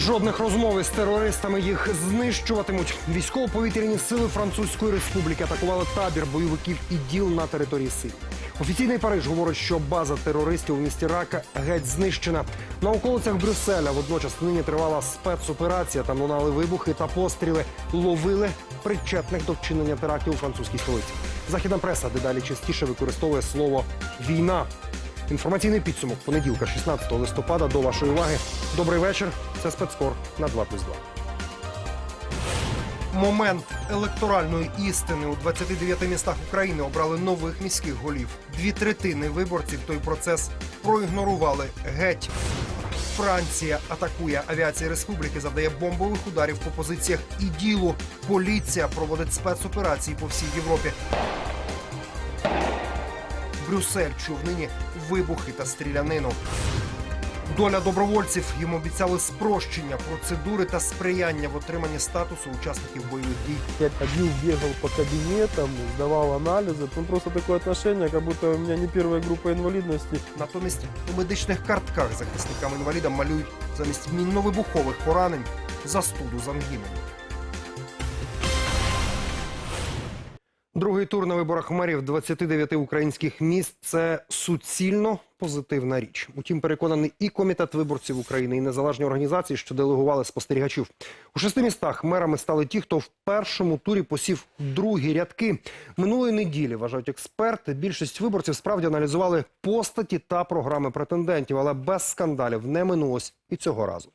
Жодних розмов із терористами їх знищуватимуть. Військово-повітряні сили Французької республіки атакували табір бойовиків іділ на території Сирії. Офіційний Париж говорить, що база терористів у місті Рака геть знищена. На околицях Брюсселя водночас нині тривала спецоперація. Там лунали вибухи та постріли. Ловили причетних до вчинення терактів у французькій столиці. Західна преса дедалі частіше використовує слово війна. Інформаційний підсумок понеділка, 16 листопада. До вашої уваги. Добрий вечір. Це спецкор на 2+,2. Момент електоральної істини у 29 містах України обрали нових міських голів. Дві третини виборців той процес проігнорували геть. Франція атакує авіація республіки, завдає бомбових ударів по позиціях і ділу. Поліція проводить спецоперації по всій Європі. Брюссель чув нині вибухи та стрілянину. Доля добровольців їм обіцяли спрощення процедури та сприяння в отриманні статусу учасників бойових дій. Я ходил, бегал по кабинетам, сдавал анализы. Ну, просто такое отношение, как будто у меня не первая группа инвалидности. Натомість у медичних картках захисникам інвалідам малюють замість мінно-вибухових поранень застуду з ангіною. Другий тур на виборах мерів 29 українських міст це суцільно позитивна річ. Утім, переконаний і комітет виборців України, і незалежні організації, що делегували спостерігачів. У шести містах мерами стали ті, хто в першому турі посів другі рядки. Минулої неділі вважають експерти. Більшість виборців справді аналізували постаті та програми претендентів, але без скандалів не минулось і цього разу.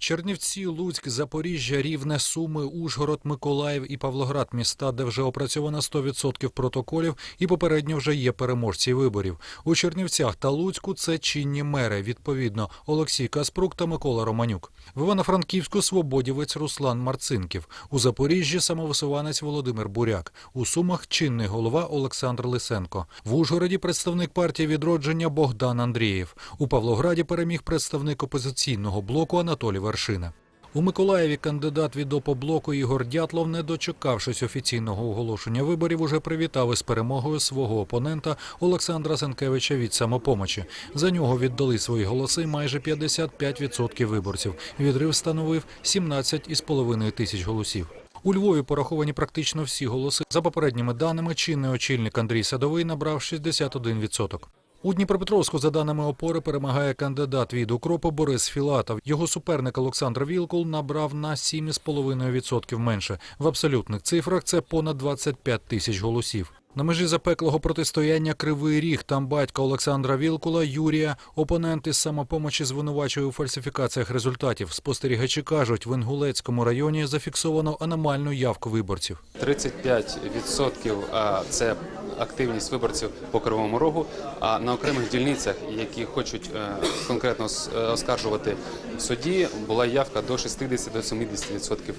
Чернівці, Луцьк, Запоріжжя, Рівне, Суми, Ужгород, Миколаїв і Павлоград – міста, де вже опрацьовано 100% протоколів і попередньо вже є переможці виборів. У Чернівцях та Луцьку це чинні мери, відповідно, Олексій Каспрук та Микола Романюк. В Івано-Франківську – свободівець Руслан Марцинків. У Запоріжжі – самовисуванець Володимир Буряк. У Сумах – чинний голова Олександр Лисенко. В Ужгороді – представник партії «Відродження» Богдан Андрієв. У Павлограді переміг представник опозиційного блоку Анатолій Вершина. У Миколаєві кандидат від опоблоку Ігор Дятлов, не дочекавшись офіційного оголошення виборів, уже привітав із перемогою свого опонента Олександра Сенкевича від самопомочі. За нього віддали свої голоси майже 55% виборців. Відрив становив 17,5 тисяч голосів. У Львові пораховані практично всі голоси. За попередніми даними, чинний очільник Андрій Садовий набрав 61%. У Дніпропетровську, за даними опори, перемагає кандидат від укропу Борис Філатов. Його суперник Олександр Вілкул набрав на 7,5% менше. В абсолютних цифрах це понад 25 тисяч голосів. На межі запеклого протистояння Кривий Ріг там батька Олександра Вілкула Юрія опонент із самопомочі звинувачує у фальсифікаціях результатів. Спостерігачі кажуть, в Інгулецькому районі зафіксовано аномальну явку виборців. 35% а, це активність виборців по Кривому Рогу, а на окремих дільницях, які хочуть е, конкретно е, оскаржувати в суді, була явка до 60-70% е,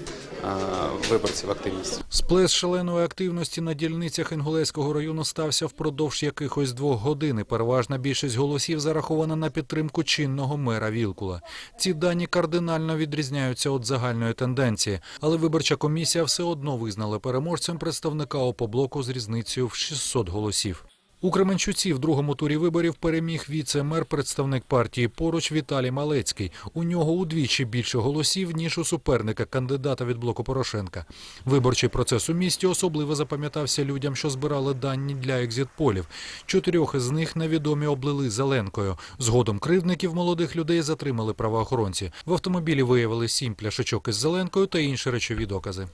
виборців активність. Сплес шаленої активності на дільницях Інгулецького району стався впродовж якихось двох годин. Переважна більшість голосів зарахована на підтримку чинного мера Вілкула. Ці дані кардинально відрізняються від загальної тенденції, але виборча комісія все одно визнала переможцем представника опоблоку з різницею в 600 голосів. У Кременчуці в другому турі виборів переміг віце-мер, представник партії поруч Віталій Малецький. У нього удвічі більше голосів ніж у суперника, кандидата від блоку Порошенка. Виборчий процес у місті особливо запам'ятався людям, що збирали дані для екзитполів. Чотирьох із них невідомі облили зеленкою. Згодом кривдників молодих людей затримали правоохоронці. В автомобілі виявили сім пляшечок із зеленкою та інші речові докази.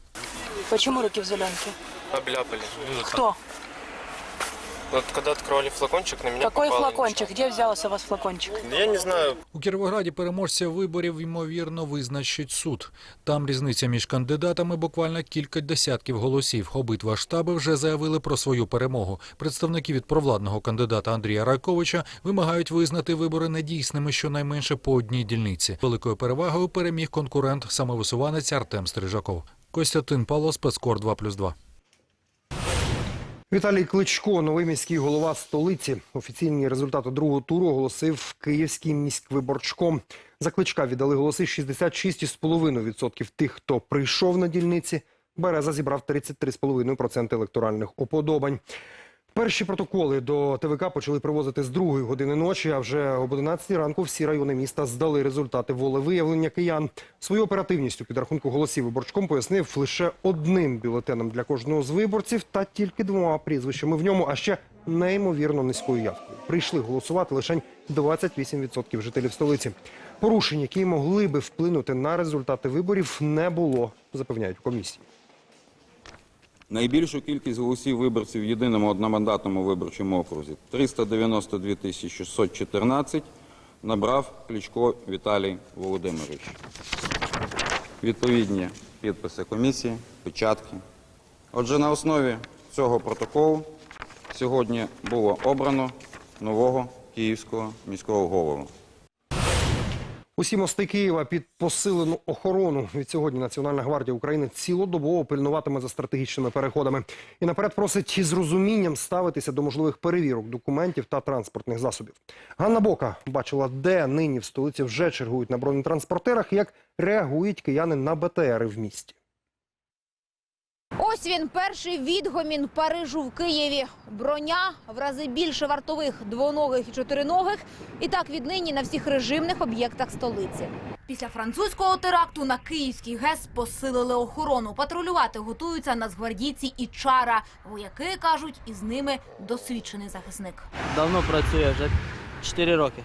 Почему руки в зеленке? Обляпали. Кто? Вот когда открывали флакончик, на меня Какой попало флакончик? Где взялся у вас флакончик? Я не знаю, У Кіровограді переможця виборів ймовірно визначить суд. Там різниця між кандидатами буквально кілька десятків голосів. Обидва штаби вже заявили про свою перемогу. Представники від провладного кандидата Андрія Райковича вимагають визнати вибори недійсними щонайменше по одній дільниці. Великою перевагою переміг конкурент самовисуванець Артем Стрижаков. Костянтин Павло, спецкор 2+,2. Віталій Кличко, новий міський голова столиці. Офіційні результати другого туру оголосив Київський міськвиборчком. За Кличка віддали голоси 66,5% тих, хто прийшов на дільниці. Береза зібрав 33,5% електоральних оподобань. Перші протоколи до ТВК почали привозити з другої години ночі, а вже об 11 ранку всі райони міста здали результати волевиявлення киян. Свою оперативність у підрахунку голосів виборчком пояснив лише одним бюлетеном для кожного з виборців та тільки двома прізвищами в ньому, а ще неймовірно низькою явкою. Прийшли голосувати лише 28% жителів столиці. Порушень, які могли би вплинути на результати виборів, не було, запевняють комісії. Найбільшу кількість голосів виборців в єдиному одномандатному виборчому окрузі 392 тисячі 614 набрав Кличко Віталій Володимирович. Відповідні підписи комісії, печатки. Отже, на основі цього протоколу сьогодні було обрано нового київського міського голову. Усі мости Києва під посилену охорону. Від сьогодні Національна гвардія України цілодобово пильнуватиме за стратегічними переходами. І наперед просить із розумінням ставитися до можливих перевірок документів та транспортних засобів. Ганна Бока бачила, де нині в столиці вже чергують на бронетранспортерах, як реагують кияни на БТРи в місті. Ось він перший відгомін Парижу в Києві. Броня в рази більше вартових двоногих і чотириногих. І так віднині на всіх режимних об'єктах столиці. Після французького теракту на Київський ГЕС посилили охорону. Патрулювати готуються нацгвардійці і чара. Вояки кажуть, із ними досвідчений захисник. Давно працює, вже 4 роки.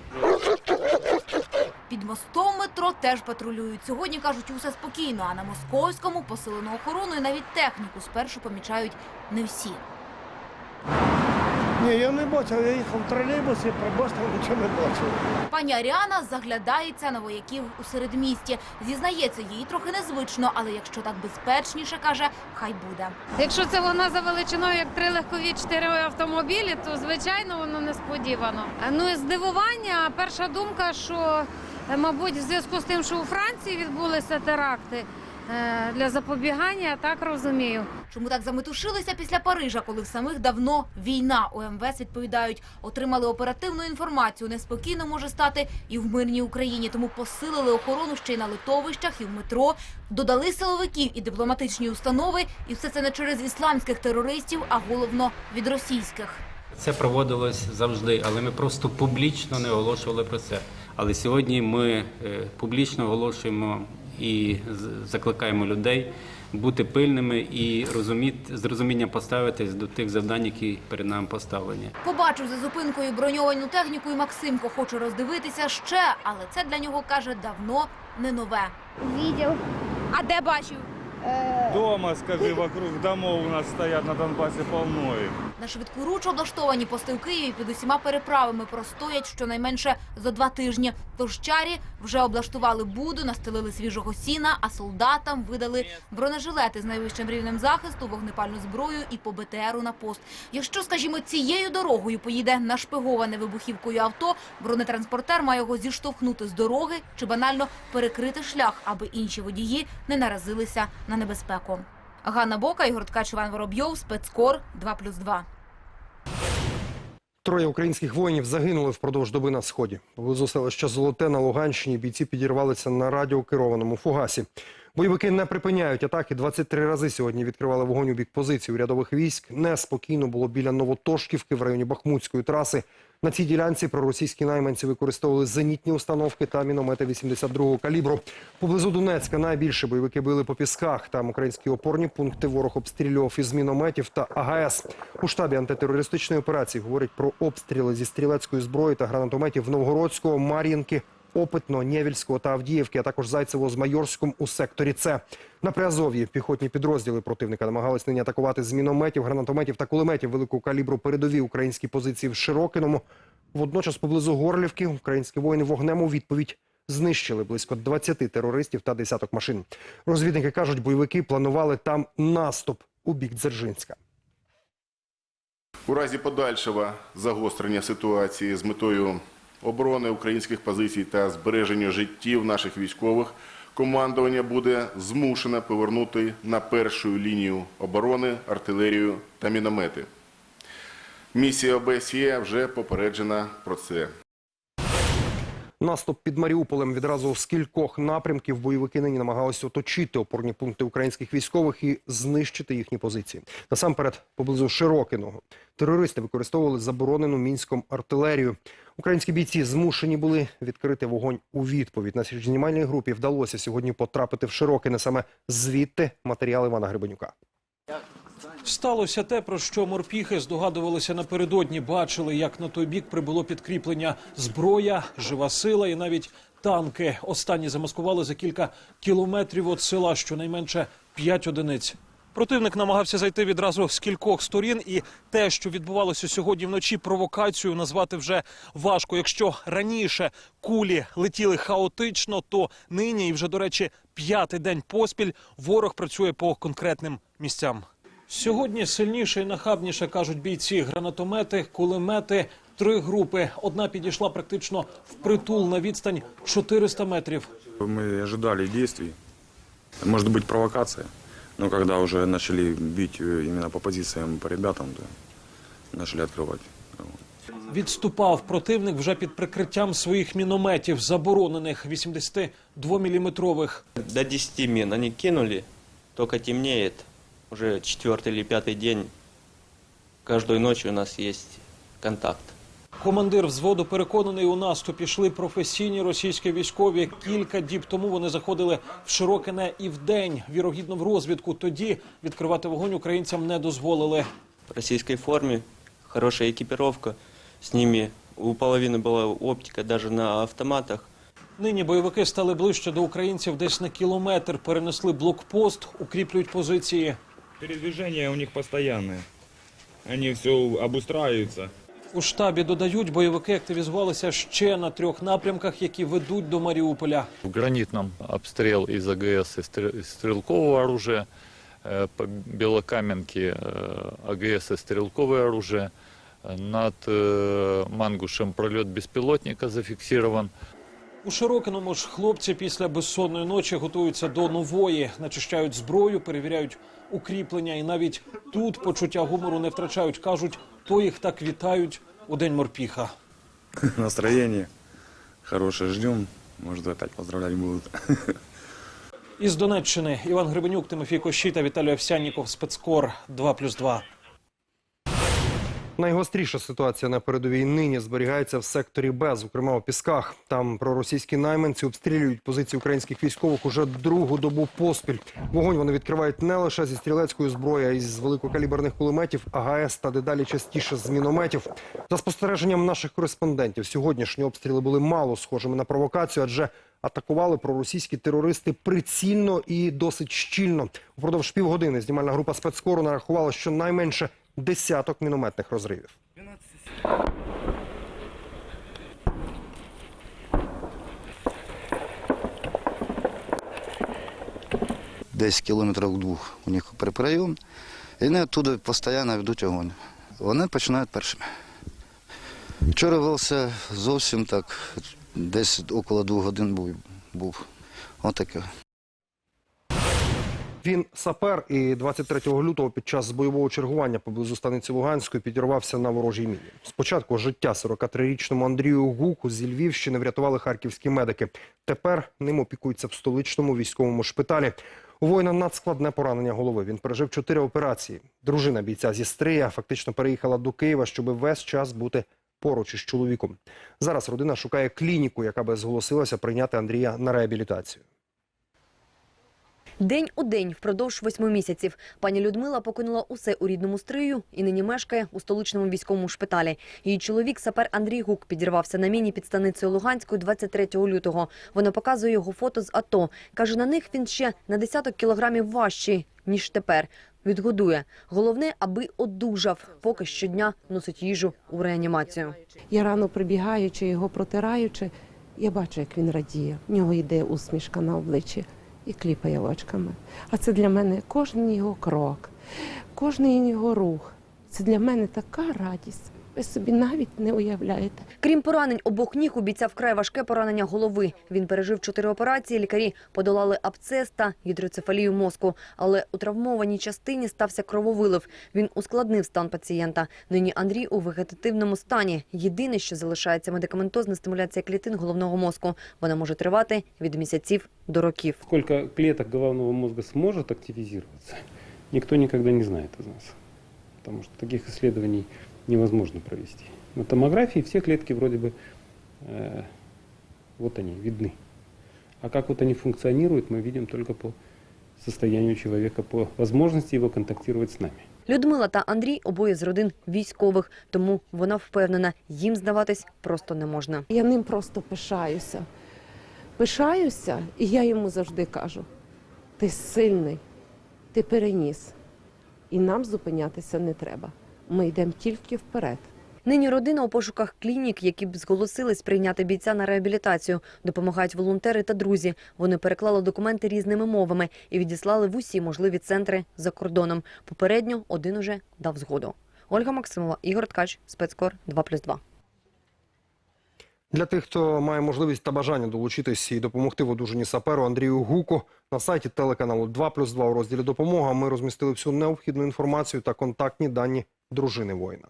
Під мостом метро теж патрулюють. Сьогодні кажуть, усе спокійно. А на московському посилену охорону і навіть техніку спершу помічають не всі. Ні, я не бачив, я їхав в тролейбусі, пробачте, нічого не бачив. Пані Аріана заглядається на вояків у середмісті. Зізнається, їй трохи незвично, але якщо так безпечніше, каже, хай буде. Якщо це вона за величиною, як три легкові чотири автомобілі, то звичайно воно несподівано. Ну і здивування, перша думка, що мабуть, в зв'язку з тим, що у Франції відбулися теракти е, для запобігання, так розумію. Чому так заметушилися після Парижа, коли в самих давно війна? У МВС відповідають, отримали оперативну інформацію. Неспокійно може стати і в мирній Україні. Тому посилили охорону ще й на литовищах, і в метро. Додали силовиків і дипломатичні установи. І все це не через ісламських терористів, а головно від російських. Це проводилось завжди, але ми просто публічно не оголошували про це. Але сьогодні ми е, публічно оголошуємо і з- закликаємо людей бути пильними і розуміти з розумінням поставитись до тих завдань, які перед нами поставлені. Побачив за зупинкою броньовану техніку і Максимко хоче роздивитися ще, але це для нього каже давно не нове. Відділ. А де бачив? Дома, скажи, вокруг домов у нас стоять на Донбасі полно їх. На швидкоруч облаштовані пости в Києві під усіма переправами простоять щонайменше за два тижні. Тож чарі вже облаштували буду, настелили свіжого сіна, а солдатам видали бронежилети з найвищим рівнем захисту, вогнепальну зброю і по БТРу на пост. Якщо, скажімо, цією дорогою поїде нашпиговане вибухівкою авто, бронетранспортер має його зіштовхнути з дороги чи банально перекрити шлях, аби інші водії не наразилися на небезпеку. Ганна Бока, Ігор Ткач, Іван Воробйов, спецкор 2+,2. Троє українських воїнів загинули впродовж доби на сході. Поблизу селища Золоте на Луганщині бійці підірвалися на радіокерованому фугасі. Бойовики не припиняють атаки. 23 рази сьогодні відкривали вогонь у бік позицій урядових військ. Неспокійно було біля Новотошківки в районі Бахмутської траси. На цій ділянці проросійські найманці використовували зенітні установки та міномети 82-го калібру. Поблизу Донецька найбільше бойовики били по пісках. Там українські опорні пункти ворог обстрілював із мінометів та АГС. У штабі антитерористичної операції говорять про обстріли зі стрілецької зброї та гранатометів Новгородського, Мар'їнки, Опитно, Нєвільського та Авдіївки, а також Зайцево з Майорськом у секторі С. На Приазов'ї піхотні підрозділи противника намагались нині атакувати з мінометів, гранатометів та кулеметів великого калібру передові українські позиції в Широкиному. Водночас поблизу Горлівки українські воїни вогнем у відповідь знищили близько 20 терористів та десяток машин. Розвідники кажуть, бойовики планували там наступ у бік Дзержинська. У разі подальшого загострення ситуації з метою оборони українських позицій та збереження життів наших військових, командування буде змушене повернути на першу лінію оборони артилерію та міномети. Місія ОБСЄ вже попереджена про це. Наступ під Маріуполем відразу з кількох напрямків бойовики нині намагалися оточити опорні пункти українських військових і знищити їхні позиції. Насамперед, поблизу Широкиного. Терористи використовували заборонену мінськом артилерію. Українські бійці змушені були відкрити вогонь у відповідь. Нашій знімальній групі вдалося сьогодні потрапити в Широкине саме звідти матеріал Івана Грибанюка. Сталося те, про що морпіхи здогадувалися напередодні. Бачили, як на той бік прибуло підкріплення зброя, жива сила і навіть танки. Останні замаскували за кілька кілометрів від села, щонайменше п'ять одиниць. Противник намагався зайти відразу з кількох сторін, і те, що відбувалося сьогодні вночі, провокацією назвати вже важко. Якщо раніше кулі летіли хаотично, то нині, і вже до речі, п'ятий день поспіль ворог працює по конкретним місцям. Сьогодні сильніше і нахабніше кажуть бійці. Гранатомети, кулемети, три групи. Одна підійшла практично впритул на відстань 400 метрів. Мы ожидали действий. Может быть провокация. Но когда уже начали бить э, именно по позициям по ребятам, то начали открывать. Відступав противник вже під прикриттям своїх мінометів, заборонених 82-міліметрових. До 10 мин они кинули, только темнеет. Уже четвертый или пятый день. Каждую ночь у нас есть контакт. Командир взводу переконаний, у наступ пішли професійні російські військові. Кілька діб тому вони заходили в Широкине і вдень, вірогідно в розвідку. Тоді відкривати вогонь українцям не дозволили. В российской форме, хорошая экипировка. С ними у половины была оптика даже на автоматах. Нині бойовики стали ближче до українців десь на кілометр. Перенесли блокпост, укріплюють позиції. Передвижение у них постоянное. Они все обустраиваются. У штабі додають, бойовики активізувалися ще на трьох напрямках, які ведуть до Маріуполя. В гранитном обстрел из АГС и стрел- из стрелкового оружия, э, по Белокаменке э, АГС и стрелковое оружие. Э, Над э, Мангушем пролет беспилотника зафиксирован. У Широкиному ж хлопці після безсонної ночі готуються до нової, начищають зброю, перевіряють укріплення, і навіть тут почуття гумору не втрачають. кажуть, то їх так вітають у день морпіха. Настроєння хороше ждем. Може, опять поздравляти будуть. Із Донеччини Іван Гребенюк, Тимофій Кощій та Віталій Овсянніков. Спецкор 2+,2. Найгостріша ситуація на передовій нині зберігається в секторі Б, зокрема у Пісках. Там проросійські найманці обстрілюють позиції українських військових уже другу добу поспіль. Вогонь вони відкривають не лише зі стрілецької зброї, а й з великокаліберних кулеметів, АГС та дедалі частіше з мінометів. За спостереженням наших кореспондентів, сьогоднішні обстріли були мало схожими на провокацію, адже атакували проросійські терористи прицільно і досить щільно. Упродовж півгодини знімальна група спецкору нарахувала щонайменше десяток мінометних розривів. десь кілометрів двох у них приприйом, і вони оттуда постійно ведуть огонь. Вони починають першими. Вчора велся зовсім так, десь около двох годин був. Отаке. Він сапер і 23 лютого під час бойового чергування поблизу станиці Луганської підірвався на ворожій міні. Спочатку життя 43-річному Андрію Гуку зі Львівщини врятували харківські медики. Тепер ним опікуються в столичному військовому шпиталі. У воїна надскладне поранення голови. Він пережив чотири операції. Дружина бійця зі Стрия фактично переїхала до Києва, щоб весь час бути поруч із чоловіком. Зараз родина шукає клініку, яка би зголосилася прийняти Андрія на реабілітацію. День у день впродовж восьми місяців пані Людмила покинула усе у рідному стрию і нині мешкає у столичному військовому шпиталі. Її чоловік, сапер Андрій Гук, підірвався на міні під станицею Луганською 23 лютого. Вона показує його фото з АТО. Каже, на них він ще на десяток кілограмів важчий, ніж тепер. Відгодує. Головне, аби одужав, поки щодня носить їжу у реанімацію. Я рано прибігаючи, його протираючи, я бачу, як він радіє. В нього йде усмішка на обличчі і кліпає очками. А це для мене кожен його крок, кожен його рух. Це для мене така радість. Ви собі навіть не уявляєте. Крім поранень обох ніг, у бійця вкрай важке поранення голови. Він пережив чотири операції, лікарі подолали абцес та гідроцефалію мозку. Але у травмованій частині стався крововилив. Він ускладнив стан пацієнта. Нині Андрій у вегетативному стані. Єдине, що залишається медикаментозна стимуляція клітин головного мозку. Вона може тривати від місяців до років. Сколько клеток головного мозга сможет активизироваться, никто никогда не знает из нас. Потому что таких исследований невозможно провести. На томографии все клетки вроде бы, э, вот они, видны. А как вот они функционируют, мы видим только по состоянию человека, по возможности его контактировать с нами. Людмила та Андрій обоє з родин військових, тому вона впевнена, їм здаватись просто не можна. Я ним просто пишаюся. Пишаюся, і я йому завжди кажу: ти сильний, ти переніс. І нам зупинятися не треба. Ми йдемо тільки вперед. Нині родина у пошуках клінік, які б зголосились прийняти бійця на реабілітацію. Допомагають волонтери та друзі. Вони переклали документи різними мовами і відіслали в усі можливі центри за кордоном. Попередньо один уже дав згоду. Ольга Максимова, Ігор Ткач, спецкор 2+,2. Для тих, хто має можливість та бажання долучитись і допомогти в одужанні саперу Андрію Гуку на сайті телеканалу 2+,2 у розділі «Допомога» ми розмістили всю необхідну інформацію та контактні дані дружини воїна.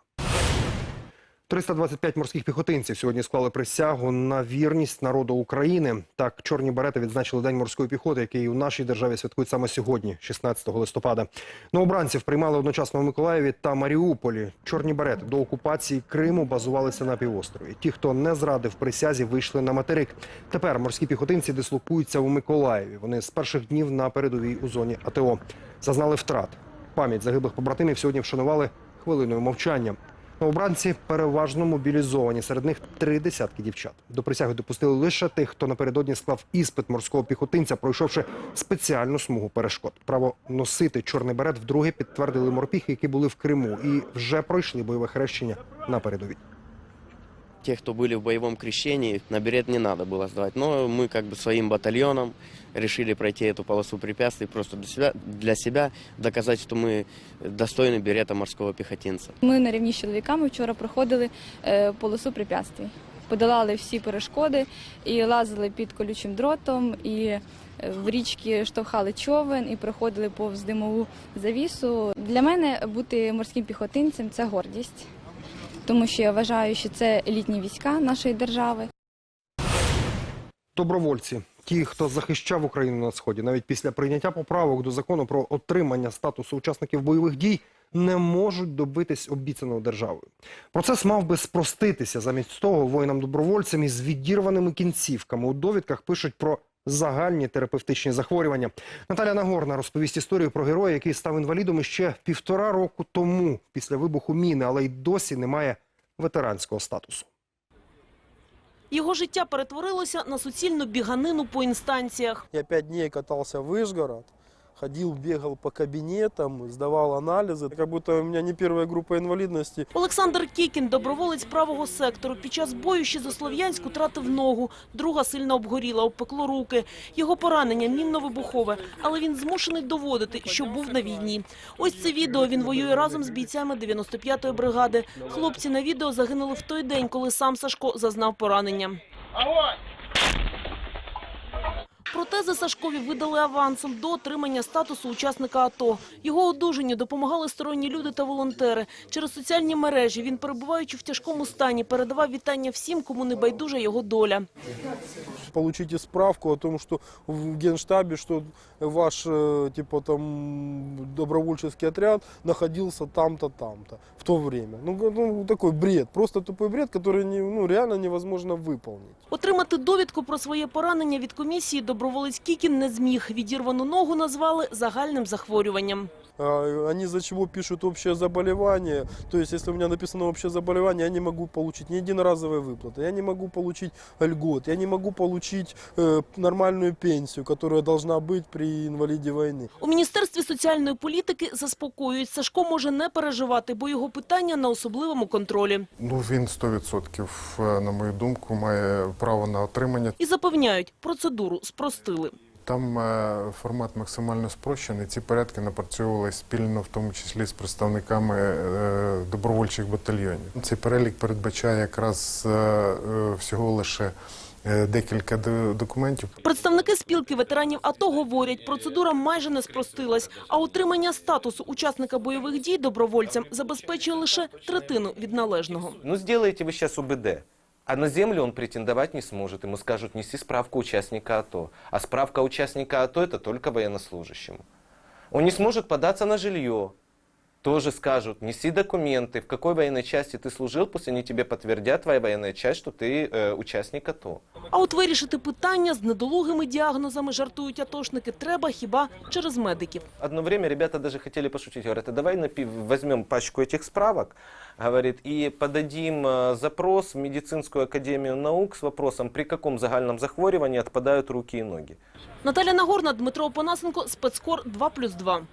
325 морських піхотинців сьогодні склали присягу на вірність народу України. Так, чорні берети відзначили День морської піхоти, який у нашій державі святкують саме сьогодні, 16 листопада. Новобранців приймали одночасно в Миколаєві та Маріуполі. Чорні берети до окупації Криму базувалися на півострові. Ті, хто не зрадив присязі, вийшли на материк. Тепер морські піхотинці дислокуються у Миколаєві. Вони з перших днів на передовій у зоні АТО зазнали втрат. Пам'ять загиблих побратимів сьогодні вшанували хвилиною мовчання. Новобранці переважно мобілізовані. Серед них три десятки дівчат. До присяги допустили лише тих, хто напередодні склав іспит морського піхотинця, пройшовши спеціальну смугу перешкод. Право носити чорний берет вдруге підтвердили морпіхи, які були в Криму і вже пройшли бойове хрещення на передовій. Те, кто были в боевом крещении, на берет не надо было сдавать. Но мы как бы своим батальоном решили пройти эту полосу препятствий просто для себя, для себя доказать, что мы достойны берета морского пехотинца. Ми на рівні з чоловіками вчора проходили е, полосу препятствий. Подолали всі перешкоди і лазили під колючим дротом, і е, в річки штовхали човен і проходили повз димову завісу. Для мене бути морським піхотинцем це гордість, тому що я вважаю, що це елітні війська нашої держави. Добровольці, ті, хто захищав Україну на сході, навіть після прийняття поправок до закону про отримання статусу учасників бойових дій, не можуть добитись обіцяного державою. Процес мав би спроститися замість того воїнам-добровольцям із відірваними кінцівками. У довідках пишуть про загальні терапевтичні захворювання. Наталя Нагорна розповість історію про героя, який став інвалідом ще півтора року тому після вибуху міни, але й досі не має ветеранського статусу. Його життя перетворилося на суцільну біганину по інстанціях. Я пять днів катався в Вышгород, ходил, бегал по кабинетам, сдавал анализы. Как будто у меня не первая группа инвалидности. Олександр Кікін, доброволець правого сектору, під час бою ще за Слов'янську тратив ногу. Друга сильно обгоріла, обпекло руки. Його поранення мінно-вибухове, але він змушений доводити, що був на війні. Ось це відео. Він воює разом з бійцями 95-ї бригади. Хлопці на відео загинули в той день, коли сам Сашко зазнав поранення. Протези Сашкові видали авансом до отримання статусу учасника АТО. Його одужанню допомагали сторонні люди та волонтери. Через соціальні мережі він, перебуваючи в тяжкому стані, передавав вітання всім, кому не байдужа його доля. Получите справку о том, что в генштабе, что ваш э, типа там добровольческий отряд находился там-то, там-то в то время. Ну, ну такой бред, просто тупой бред, который не, ну, реально невозможно выполнить. Отримати довідку про своє поранення від комісії доброволець Кікін не зміг. Відірвану ногу назвали загальним захворюванням. А, Они за чего пишут общее заболевание. То есть, если у меня написано общее заболевание, я не могу получить ни единоразовые выплаты, я не могу получить льгот, я не могу получить э, нормальную пенсию, которая должна быть при инвалиде войны. У Міністерстві соціальної політики заспокоюють, Сашко може не переживати, бо його питання на особливому контролі. Ну він 100%, на мою думку, має право на отримання. І запевняють, процедуру спростили. Там е, формат максимально спрощений. Ці порядки напрацьовувалися спільно, в тому числі з представниками е, добровольчих батальйонів. Цей перелік передбачає якраз е, всього лише декілька документів. Представники спілки ветеранів АТО говорять, процедура майже не спростилась, а отримання статусу учасника бойових дій добровольцям забезпечує лише третину від належного. Ну, сделаете вы сейчас УБД, а на землю он претендовать не сможет. Ему скажут, неси справку участника АТО. А справка участника АТО – это только военнослужащему. Он не сможет податься на жилье Тоже скажут, неси документы, в какой военной части ты служил, пусть они тебе подтвердят, твоя военная часть, что ты э, участник АТО. А от вирішити питання з недолугими діагнозами, жартують атошники, треба хіба через медиків. Одно время ребята даже хотели пошутить, говорят, а давай напи- возьмем пачку этих справок, говорит, и подадим э, запрос в медицинскую академию наук с вопросом, при каком загальном захворювании отпадают руки и ноги. Наталя Нагорна, Дмитро Опанасенко, спецкор 2+,2.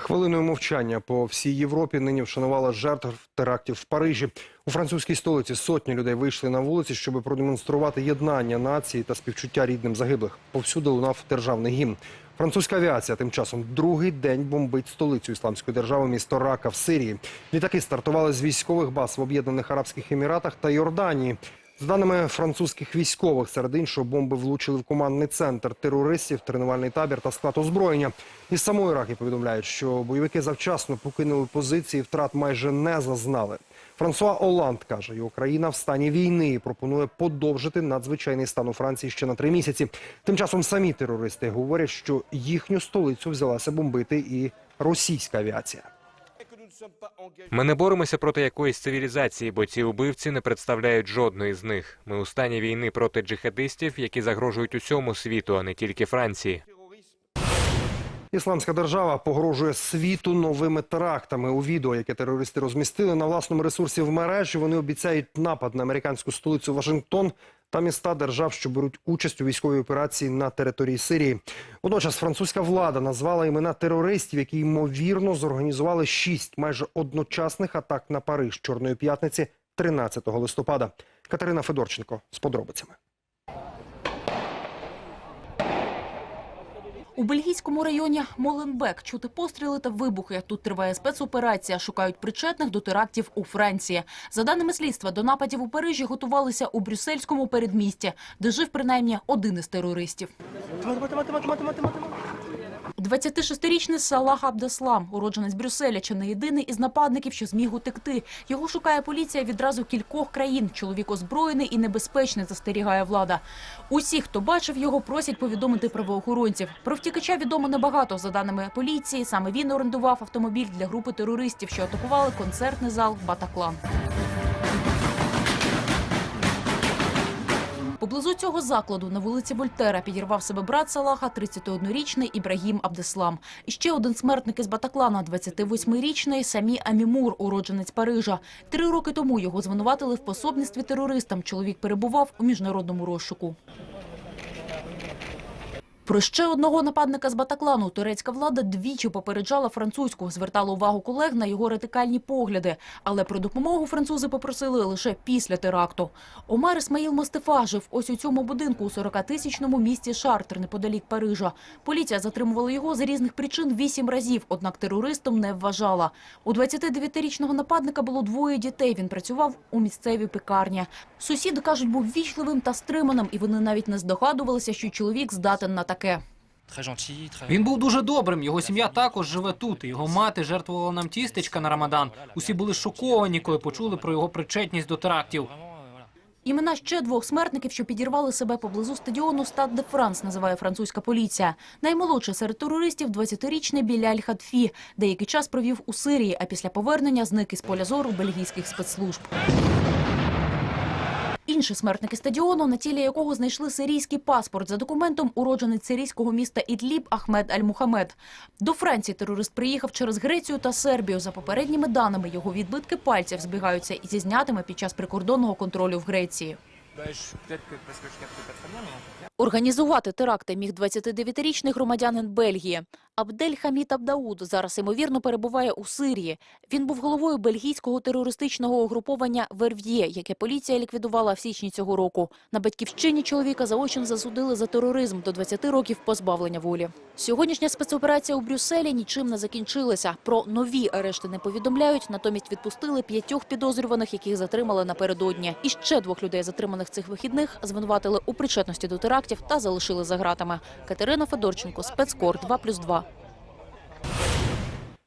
Хвилиною мовчання по всій Європі нині вшанувала жертв терактів в Парижі. У французькій столиці сотні людей вийшли на вулиці, щоб продемонструвати єднання нації та співчуття рідним загиблих. Повсюди лунав державний гімн. Французька авіація тим часом другий день бомбить столицю ісламської держави місто Рака в Сирії. Літаки стартували з військових баз в Об'єднаних Арабських Еміратах та Йорданії. За даними французьких військових, серед іншого бомби влучили в командний центр терористів, тренувальний табір та склад озброєння. Із самої Раки повідомляють, що бойовики завчасно покинули позиції, втрат майже не зазнали. Франсуа Оланд каже, його країна в стані війни і пропонує подовжити надзвичайний стан у Франції ще на три місяці. Тим часом самі терористи говорять, що їхню столицю взялася бомбити і російська авіація. Ми не боремося проти якоїсь цивілізації, бо ці убивці не представляють жодної з них. Ми у стані війни проти джихадистів, які загрожують усьому світу, а не тільки Франції. Ісламська держава погрожує світу новими терактами. У відео, яке терористи розмістили на власному ресурсі в мережі, вони обіцяють напад на американську столицю Вашингтон та міста держав, що беруть участь у військовій операції на території Сирії. Водночас французька влада назвала імена терористів, які ймовірно зорганізували шість майже одночасних атак на Париж Чорної п'ятниці 13 листопада. Катерина Федорченко з подробицями. У бельгійському районі Моленбек чути постріли та вибухи. Тут триває спецоперація. Шукають причетних до терактів у Франції. За даними слідства, до нападів у Парижі готувалися у брюссельському передмісті, де жив принаймні один із терористів. 26-річний Салах Абдеслам, уродженець Брюсселя, чи не єдиний із нападників, що зміг утекти. Його шукає поліція відразу кількох країн. Чоловік озброєний і небезпечний, застерігає влада. Усі, хто бачив його, просять повідомити правоохоронців. Про втікача відомо небагато. За даними поліції, саме він орендував автомобіль для групи терористів, що атакували концертний зал Батаклан. Поблизу цього закладу на вулиці Вольтера підірвав себе брат Салаха, 31-річний Ібрагім Абдеслам. І ще один смертник із Батаклана, 28-річний Самі Амімур, уродженець Парижа. Три роки тому його звинуватили в пособництві терористам. Чоловік перебував у міжнародному розшуку. Про ще одного нападника з Батаклану турецька влада двічі попереджала французьку, звертала увагу колег на його радикальні погляди. Але про допомогу французи попросили лише після теракту. Омар Ісмаїл Мостефа жив ось у цьому будинку у 40-тисячному місті Шартер неподалік Парижа. Поліція затримувала його з різних причин вісім разів, однак терористом не вважала. У 29-річного нападника було двоє дітей. Він працював у місцевій пекарні. Сусіди кажуть, був вічливим та стриманим, і вони навіть не здогадувалися, що чоловік здатен на таке. Він був дуже добрим. Його сім'я також живе тут. Його мати жертвувала нам тістечка на Рамадан. Усі були шоковані, коли почули про його причетність до терактів. Імена ще двох смертників, що підірвали себе поблизу стадіону Стад де Франс, називає французька поліція. Наймолодший серед терористів – 20-річний Біляль Хатфі. Деякий час провів у Сирії, а після повернення зник із поля зору бельгійських спецслужб. Інший смертник стадіону, на тілі якого знайшли сирійський паспорт. За документом уродженець сирійського міста Ідліб Ахмед Аль-Мухамед. До Франції терорист приїхав через Грецію та Сербію. За попередніми даними, його відбитки пальців збігаються із знятими під час прикордонного контролю в Греції. Організувати теракти міг 29-річний громадянин Бельгії. Абдель Хамід Абдауд зараз ймовірно перебуває у Сирії. Він був головою бельгійського терористичного угруповання Верв'є, яке поліція ліквідувала в січні цього року. На батьківщині чоловіка заочно засудили за тероризм до 20 років позбавлення волі. Сьогоднішня спецоперація у Брюсселі нічим не закінчилася. Про нові арешти не повідомляють, натомість відпустили п'ятьох підозрюваних, яких затримали напередодні. І ще двох людей, затриманих цих вихідних, звинуватили у причетності до терактів та залишили за ґратами. Катерина Федорченко, спецкор 2+,2.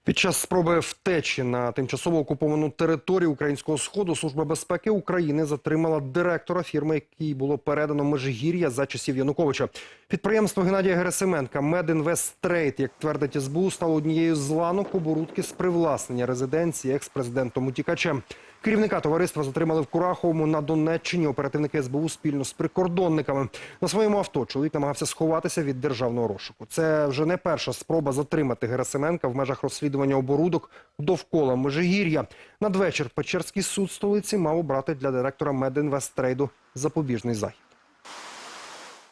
Під час спроби втечі на тимчасово окуповану територію українського сходу служба безпеки України затримала директора фірми, якій було передано Межигір'я за часів Януковича. Підприємство Геннадія Герасименка Медінвесттрейд, як твердить СБУ, стало однією з ланок оборудки з привласнення резиденції екс-президентом утікачем. Керівника товариства затримали в Кураховому на Донеччині. Оперативники СБУ спільно з прикордонниками. На своєму авто чоловік намагався сховатися від державного розшуку. Це вже не перша спроба затримати Герасименка в межах розслідування оборудок довкола Межигір'я. Надвечір Печерський суд столиці мав обрати для директора Медінвесттрейду запобіжний захід.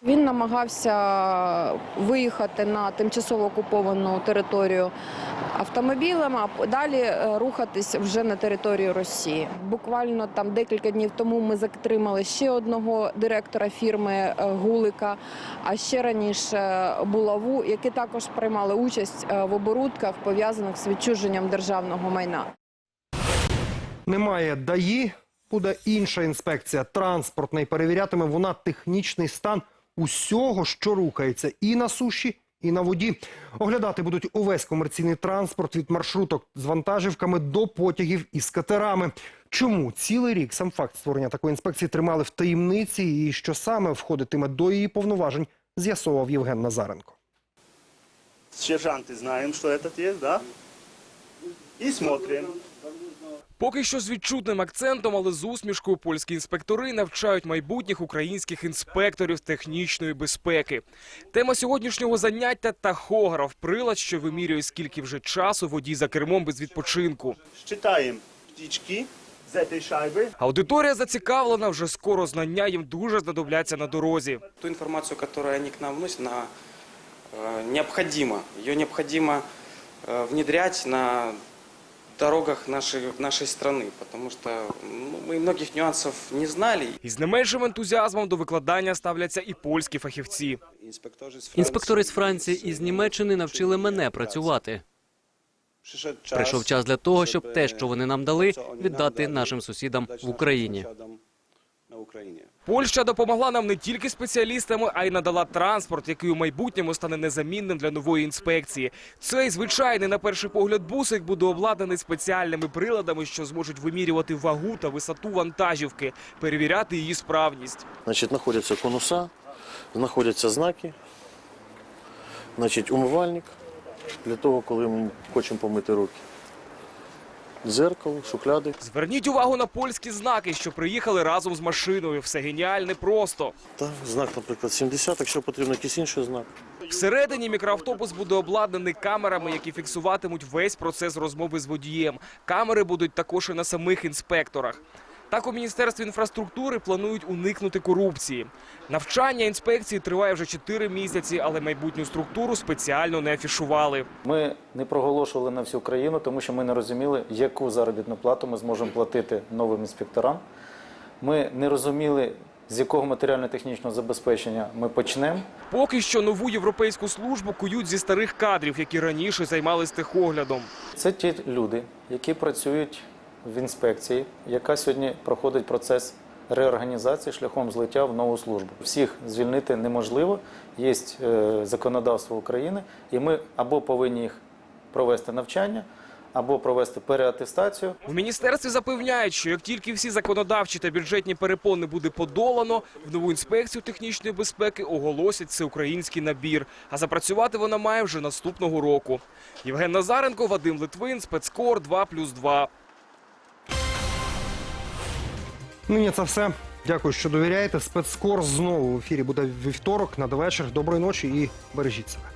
Він намагався виїхати на тимчасово окуповану територію автомобілем, а далі е, рухатись вже на територію Росії. Буквально там декілька днів тому ми затримали ще одного директора фірми е, Гулика, а ще раніше булаву, які також приймали участь е, в оборудках, пов'язаних з відчуженням державного майна. Немає ДАІ, буде інша інспекція транспортна і перевірятиме вона технічний стан усього, що рухається і на суші, і на воді. Оглядати будуть увесь комерційний транспорт від маршруток з вантажівками до потягів із катерами. Чому цілий рік сам факт створення такої інспекції тримали в таємниці і що саме входитиме до її повноважень, з'ясовував Євген Назаренко. Сержанты знаем, что этот есть, да? И смотрим. Поки що з відчутним акцентом, але з усмішкою польські інспектори навчають майбутніх українських інспекторів технічної безпеки. Тема сьогоднішнього заняття тахограф, прилад, що вимірює скільки вже часу водій за кермом без відпочинку. Считаем птички з этой шайби. Аудиторія зацікавлена, вже скоро знання їм дуже знадобляться на дорозі. Ту информацию, которую они к нам вносят, на, э, необходимо. Ее необходимо э, внедрять на дорогах нашей, нашей страны, потому что ну, мы многих нюансов не знали. Із не меншим ентузіазмом до викладання ставляться і польські фахівці. Інспектори з Франції і з Німеччини навчили мене працювати. Прийшов час для того, щоб те, що вони нам дали, віддати нашим сусідам в Україні. Польща допомогла нам не тільки спеціалістами, а й надала транспорт, який у майбутньому стане незамінним для нової інспекції. Цей звичайний на перший погляд бусик буде обладнаний спеціальними приладами, що зможуть вимірювати вагу та висоту вантажівки, перевіряти її справність. Значить, знаходяться конуса, знаходяться знаки, значить, умивальник для того, коли ми хочемо помити руки. Дзеркало, шухляди. Зверніть увагу на польські знаки, що приїхали разом з машиною. Все геніальне просто. Та, знак, наприклад, 70, якщо потрібно якийсь інший знак. Всередині мікроавтобус буде обладнаний камерами, які фіксуватимуть весь процес розмови з водієм. Камери будуть також і на самих інспекторах. Так у Міністерстві інфраструктури планують уникнути корупції. Навчання інспекції триває вже 4 місяці, але майбутню структуру спеціально не афішували. Ми не проголошували на всю країну, тому що ми не розуміли, яку заробітну плату ми зможемо платити новим інспекторам. Ми не розуміли, з якого матеріально-технічного забезпечення ми почнемо. Поки що нову європейську службу кують зі старих кадрів, які раніше займалися техоглядом. Це ті люди, які працюють в інспекції, яка сьогодні проходить процес реорганізації шляхом злиття в нову службу. Всіх звільнити неможливо. Є е, законодавство України, і ми або повинні їх провести навчання, або провести переатестацію. В міністерстві запевняють, що як тільки всі законодавчі та бюджетні перепони буде подолано, в нову інспекцію технічної безпеки оголосять всеукраїнський набір. А запрацювати вона має вже наступного року. Євген Назаренко, Вадим Литвин, спецкор 2+,2. Нині це все. Дякую, що довіряєте. Спецкор знову в ефірі буде вівторок. Надвечір. Доброї ночі і бережіть себе.